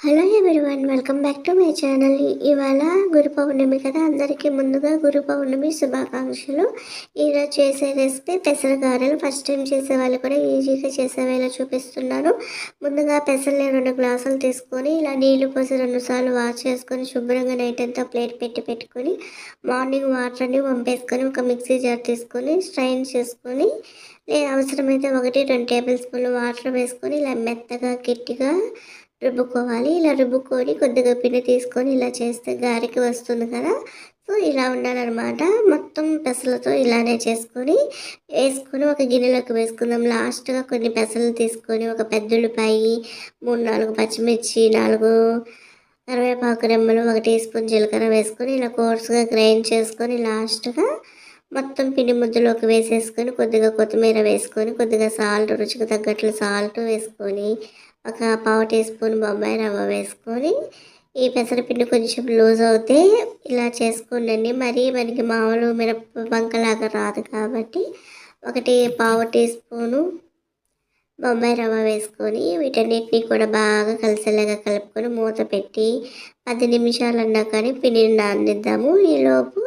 Hello everyone welcome back to my channel. ఇవాళ గురు పౌర్ణమి కదా అందరికీ ముందుగా గురు పౌర్ణమి శుభాకాంక్షలు. ఈరోజు చేసే రెసిపీ పెసరగారెలు ఫస్ట్ టైం చేసే వాళ్ళు కూడా ఈజీగా చేసేవేలా చూపిస్తున్నాను ముందుగా పెసరని రెండు గ్లాసులు తీసుకొని ఇలా నీళ్ళు పోసి రెండుసార్లు వాష్ చేసుకొని శుభ్రంగా నైట్ అంతా ప్లేట్ పెట్టి పెట్టుకొని మార్నింగ్ వాటర్ని పంపేసుకొని ఒక మిక్సీ జార్ తీసుకొని స్ట్రైన్ చేసుకొని అవసరమైతే ఒకటి రెండు టేబుల్ స్పూన్లు వాటర్ వేసుకొని ఇలా మెత్తగా గట్టిగా రుబ్బుకోవాలి ఇలా రుబ్బుకొని కొద్దిగా పిండి తీసుకొని ఇలా చేస్తే గారికి వస్తుంది కదా. సో ఇలా ఉండాలన్నమాట. మొత్తం పెసలతో ఇలానే చేసుకొని వేసుకొని ఒక గిన్నెలోకి వేసుకుందాం. లాస్ట్గా కొన్ని పెసలు తీసుకొని ఒక పెద్ద ఉల్లిపాయి మూడు నాలుగు పచ్చిమిర్చి నాలుగు కరివేపాకు రెమ్మలు ఒక టీ స్పూన్ జీలకర్ర వేసుకొని ఇలా కోర్సుగా గ్రైండ్ చేసుకొని లాస్ట్గా మొత్తం పిండి ముద్దలోకి వేసేసుకొని కొద్దిగా కొత్తిమీర వేసుకొని కొద్దిగా సాల్ట్ రుచికి తగ్గట్లు సాల్ట్ వేసుకొని ఒక పావు టీ స్పూన్ బొంబాయి రవ్వ వేసుకొని ఈ పెసరపిండి కొంచెం లూజ్ అవుతే ఇలా చేసుకోండి మరి మనకి మామూలు మిరప బంకలాగా రాదు కాబట్టి ఒకటి పావు టీ స్పూను బొంబాయి రవ్వ వేసుకొని వీటన్నిటిని కూడా బాగా కలిసేలాగా కలుపుకొని మూత పెట్టి పది నిమిషాలు అన్నా కానీ పిండిని నానిద్దాము. ఈలోపు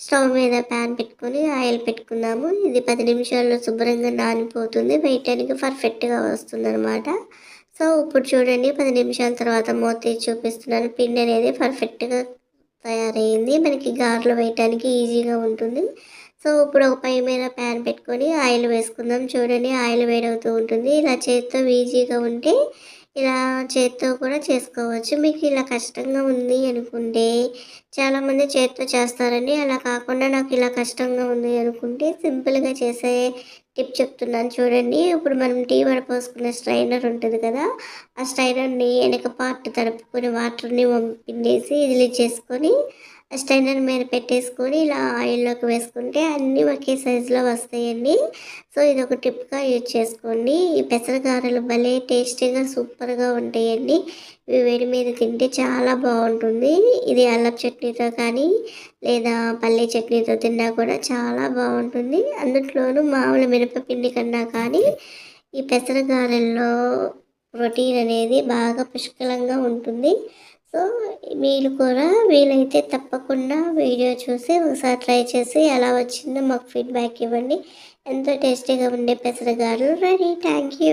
స్టవ్ మీద ప్యాన్ పెట్టుకొని ఆయిల్ పెట్టుకుందాము. ఇది పది నిమిషాల్లో శుభ్రంగా నానిపోతుంది. వేయటానికి పర్ఫెక్ట్గా వస్తుంది అనమాట సో ఇప్పుడు చూడండి పది నిమిషాల తర్వాత మూత చూపిస్తున్నాను. పిండి అనేది పర్ఫెక్ట్గా తయారైంది. మనకి గారెలు వేయటానికి ఈజీగా ఉంటుంది. సో ఇప్పుడు ఒక పై మీద ప్యాన్ పెట్టుకొని ఆయిల్ వేసుకుందాం. చూడండి ఆయిల్ వేడవుతూ ఉంటుంది. ఇలా చేతితో ఈజీగా ఉంటే ఇలా చేత్తో కూడా చేసుకోవచ్చు. మీకు ఇలా కష్టంగా ఉంది అనుకుంటే చాలామంది చేత్తో చేస్తారండి. అలా కాకుండా నాకు ఇలా కష్టంగా ఉంది అనుకుంటే సింపుల్గా చేసే టిప్ చెప్తున్నాను చూడండి. ఇప్పుడు మనం టీ వడపోసుకునే స్ట్రైనర్ ఉంటుంది కదా ఆ స్ట్రైనర్ని వెనక పార్ట్ తడుపుకొని వాటర్ని పిండేసి ఇది చేసుకొని స్టైనర్ మీద పెట్టేసుకొని ఇలా ఆయిల్లోకి వేసుకుంటే అన్నీ ఒకే సైజులో వస్తాయండి. సో ఇది ఒక టిప్గా యూజ్ చేసుకోండి. ఈ పెసరగారెలు భలే టేస్టీగా సూపర్గా ఉంటాయండి. ఇవి వేడి మీద తింటే చాలా బాగుంటుంది. ఇది అల్లం చట్నీతో కానీ లేదా పల్లె చట్నీతో తిన్నా కూడా చాలా బాగుంటుంది. అందులోనూ మామూలు మినపపిండి కన్నా కానీ ఈ పెసరగారెల్లో ప్రోటీన్ అనేది బాగా పుష్కలంగా ఉంటుంది. సో మీరు కూడా వీలైతే తప్పకుండా వీడియో చూసి ఒకసారి ట్రై చేసి ఎలా వచ్చిందో మాకు ఫీడ్బ్యాక్ ఇవ్వండి. ఎంతో టేస్టీగా ఉండే పెసరగారు రెడీ. Thank you.